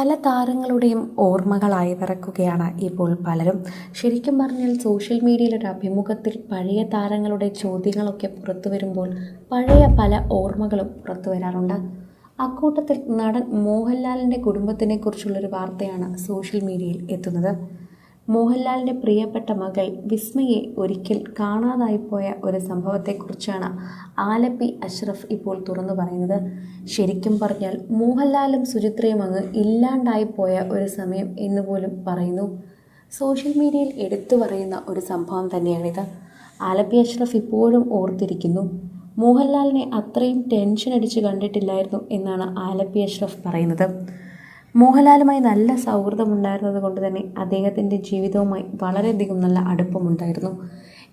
പല താരങ്ങളുടെയും ഓർമ്മകളായി വിറക്കുകയാണ് ഇപ്പോൾ പലരും. ശരിക്കും പറഞ്ഞാൽ സോഷ്യൽ മീഡിയയിൽ ഒരു അഭിമുഖത്തിൽ പഴയ താരങ്ങളുടെ ചോദ്യങ്ങളൊക്കെ പുറത്തു വരുമ്പോൾ പഴയ പല ഓർമ്മകളും പുറത്തു വരാറുണ്ട്. അക്കൂട്ടത്തിൽ നടൻ മോഹൻലാലിന്റെ കുടുംബത്തിനെ കുറിച്ചുള്ളൊരു വാർത്തയാണ് സോഷ്യൽ മീഡിയയിൽ എത്തുന്നത്. മോഹൻലാലിന്റെ പ്രിയപ്പെട്ട മകൾ വിസ്മയെ ഒരിക്കൽ കാണാതായിപ്പോയ ഒരു സംഭവത്തെക്കുറിച്ചാണ് ആലപ്പി അഷ്റഫ് ഇപ്പോൾ തുറന്നു പറയുന്നത്. ശരിക്കും പറഞ്ഞാൽ മോഹൻലാലും സുചിത്രയും അങ്ങ് ഇല്ലാണ്ടായിപ്പോയ ഒരു സമയം എന്ന് പോലും പറയുന്നു. സോഷ്യൽ മീഡിയയിൽ എടുത്തു പറയുന്ന ഒരു സംഭവം തന്നെയാണിത്. ആലപ്പി അഷ്റഫ് ഇപ്പോഴും ഓർത്തിരിക്കുന്നു. മോഹൻലാലിനെ അത്രയും ടെൻഷൻ അടിച്ച് കണ്ടിട്ടില്ലായിരുന്നു എന്നാണ് ആലപ്പി അഷ്റഫ് പറയുന്നത്. മോഹൻലാലുമായി നല്ല സൗഹൃദമുണ്ടായിരുന്നത് കൊണ്ട് തന്നെ അദ്ദേഹത്തിന്റെ ജീവിതവുമായി വളരെയധികം നല്ല അടുപ്പമുണ്ടായിരുന്നു.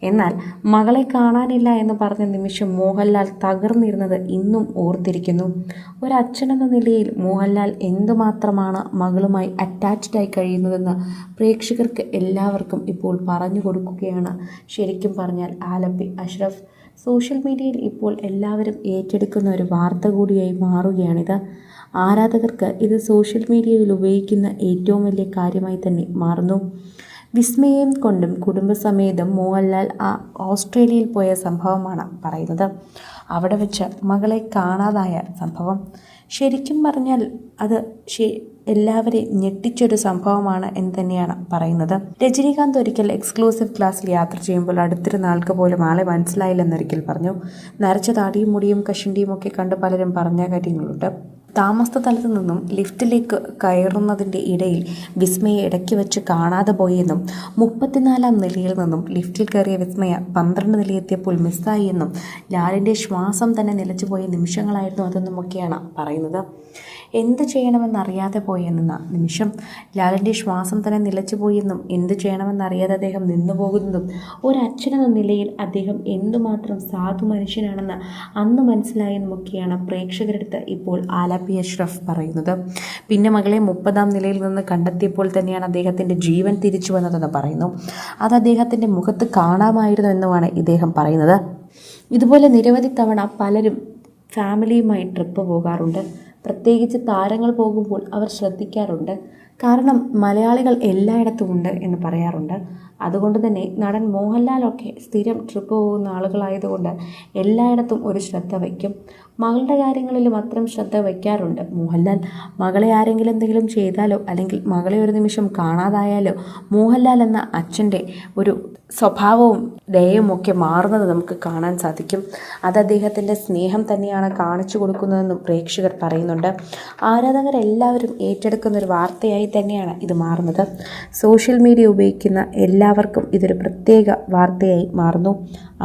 എന്നാൽ മകളെ കാണാനില്ല എന്ന് പറഞ്ഞ നിമിഷം മോഹൻലാൽ തകർന്നിരുന്നത് ഇന്നും ഓർത്തിരിക്കുന്നു. ഒരച്ഛനെന്ന നിലയിൽ മോഹൻലാൽ എന്തുമാത്രമാണ് മകളുമായി അറ്റാച്ച്ഡായി കഴിയുന്നതെന്ന് പ്രേക്ഷകർക്ക് എല്ലാവർക്കും ഇപ്പോൾ പറഞ്ഞു കൊടുക്കുകയാണ്. ശരിക്കും പറഞ്ഞാൽ ആലപ്പി അഷ്റഫ്. സോഷ്യൽ മീഡിയയിൽ ഇപ്പോൾ എല്ലാവരും ഏറ്റെടുക്കുന്ന ഒരു വാർത്ത കൂടിയായി മാറുകയാണിത്. ആരാധകർക്ക് ഇത് സോഷ്യൽ മീഡിയയിൽ ഉപയോഗിക്കുന്ന ഏറ്റവും വലിയ കാര്യമായി തന്നെ മാറുന്നു. വിസ്മയം കൊണ്ടും കുടുംബസമേതം മോഹൻലാൽ ഓസ്ട്രേലിയയിൽ പോയ സംഭവമാണ് പറയുന്നത്. അവിടെ വെച്ച് മകളെ കാണാതായ സംഭവം. ശരിക്കും പറഞ്ഞാൽ അത് എല്ലാവരെയും ഞെട്ടിച്ചൊരു സംഭവമാണ് എന്ന് തന്നെയാണ് പറയുന്നത്. രജനീകാന്ത് ഒരിക്കൽ എക്സ്ക്ലൂസീവ് ക്ലാസ്സിൽ യാത്ര ചെയ്യുമ്പോൾ അടുത്തിരുന്ന ആൾക്ക് പോലും ആളെ മനസ്സിലായില്ലെന്നൊരിക്കൽ പറഞ്ഞു. നരച്ച താടിയും മുടിയും കഷണ്ടിയും ഒക്കെ കണ്ട് പലരും പറഞ്ഞ കാര്യങ്ങളുണ്ട്. താമസ സ്ഥലത്ത് നിന്നും ലിഫ്റ്റിലേക്ക് കയറുന്നതിന്റെ ഇടയിൽ വിസ്മയെ ഇടയ്ക്ക് വെച്ച് കാണാതെ പോയെന്നും മുപ്പത്തിനാലാം നിലയിൽ നിന്നും ലിഫ്റ്റിൽ കയറിയ വിസ്മയ പന്ത്രണ്ട് നിലയെത്തിയപ്പോൾ മിസ്സായി എന്നും ലാലിന്റെ ശ്വാസം തന്നെ നിലച്ചുപോയ നിമിഷങ്ങളായിരുന്നു അതെന്നുമൊക്കെയാണ് പറയുന്നത്. എന്ത് ചെയ്യണമെന്നറിയാതെ പോയെന്ന നിമിഷം. ലാലിന്റെ ശ്വാസം തന്നെ നിലച്ചുപോയെന്നും എന്ത് ചെയ്യണമെന്നറിയാതെ അദ്ദേഹം നിന്നു പോകുന്നതും ഒരച്ഛനെന്ന നിലയിൽ അദ്ദേഹം എന്തുമാത്രം സാധു മനുഷ്യനാണെന്ന് അന്ന് മനസ്സിലായെന്നുമൊക്കെയാണ് പ്രേക്ഷകരെടുത്ത് ഇപ്പോൾ ആലപ്പി അഷ്റഫ് പറയുന്നത്. പിന്നെ മകളെ മുപ്പതാം നിലയിൽ നിന്ന് കണ്ടെത്തിയപ്പോൾ തന്നെയാണ് അദ്ദേഹത്തിന്റെ ജീവൻ തിരിച്ചു വന്നതെന്ന് പറയുന്നു. അത് അദ്ദേഹത്തിന്റെ മുഖത്ത് കാണാമായിരുന്നു എന്നുമാണ് ഇദ്ദേഹം പറയുന്നത്. ഇതുപോലെ നിരവധി തവണ പലരും ഫാമിലിയുമായി ട്രിപ്പ് പോകാറുണ്ട്. പ്രത്യേകിച്ച് താരങ്ങൾ പോകുമ്പോൾ അവർ ശ്രദ്ധിക്കാറുണ്ട്. കാരണം മലയാളികൾ എല്ലായിടത്തും ഉണ്ട് എന്ന് പറയാറുണ്ട്. അതുകൊണ്ട് തന്നെ നടൻ മോഹൻലാലൊക്കെ സ്ഥിരം ട്രിപ്പ് പോകുന്ന ആളുകളായതുകൊണ്ട് എല്ലായിടത്തും ഒരു ശ്രദ്ധ വയ്ക്കും. മകളുടെ കാര്യങ്ങളിലും അത്തരം ശ്രദ്ധ വയ്ക്കാറുണ്ട്. മോഹൻലാൽ മകളെ ആരെങ്കിലും എന്തെങ്കിലും ചെയ്താലോ അല്ലെങ്കിൽ മകളെ ഒരു നിമിഷം കാണാതായാലോ മോഹൻലാൽ എന്ന അച്ഛന്റെ ഒരു സ്വഭാവവും ദയവും ഒക്കെ മാറുന്നത് നമുക്ക് കാണാൻ സാധിക്കും. അത് അദ്ദേഹത്തിന്റെ സ്നേഹം തന്നെയാണ് കാണിച്ചു കൊടുക്കുന്നതെന്നും പ്രേക്ഷകർ പറയുന്നുണ്ട്. ആരാധകരെല്ലാവരും ഏറ്റെടുക്കുന്ന ഒരു വാർത്തയായി തന്നെയാണ് ഇത് മാറുന്നത്. സോഷ്യൽ മീഡിയ ഉപയോഗിക്കുന്ന എല്ലാവർക്കും ഇതൊരു പ്രത്യേക വാർത്തയായി മാറുന്നു.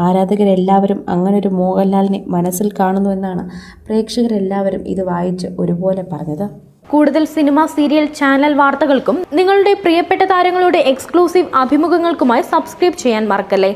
ആരാധകരെല്ലാവരും അങ്ങനൊരു മോഹൻലാലിനെ മനസ്സിൽ കാണുന്നു എന്നാണ് പ്രേക്ഷകരെല്ലാവരും ഇത് വായിച്ച് ഒരുപോലെ പറഞ്ഞത്. കൂടുതൽ സിനിമ സീരിയൽ ചാനൽ വാർത്തകൾക്കും നിങ്ങളുടെ പ്രിയപ്പെട്ട താരങ്ങളുടെ എക്സ്ക്ലൂസീവ് അഭിമുഖങ്ങൾക്കുമായി സബ്സ്ക്രൈബ് ചെയ്യാൻ മറക്കല്ലേ?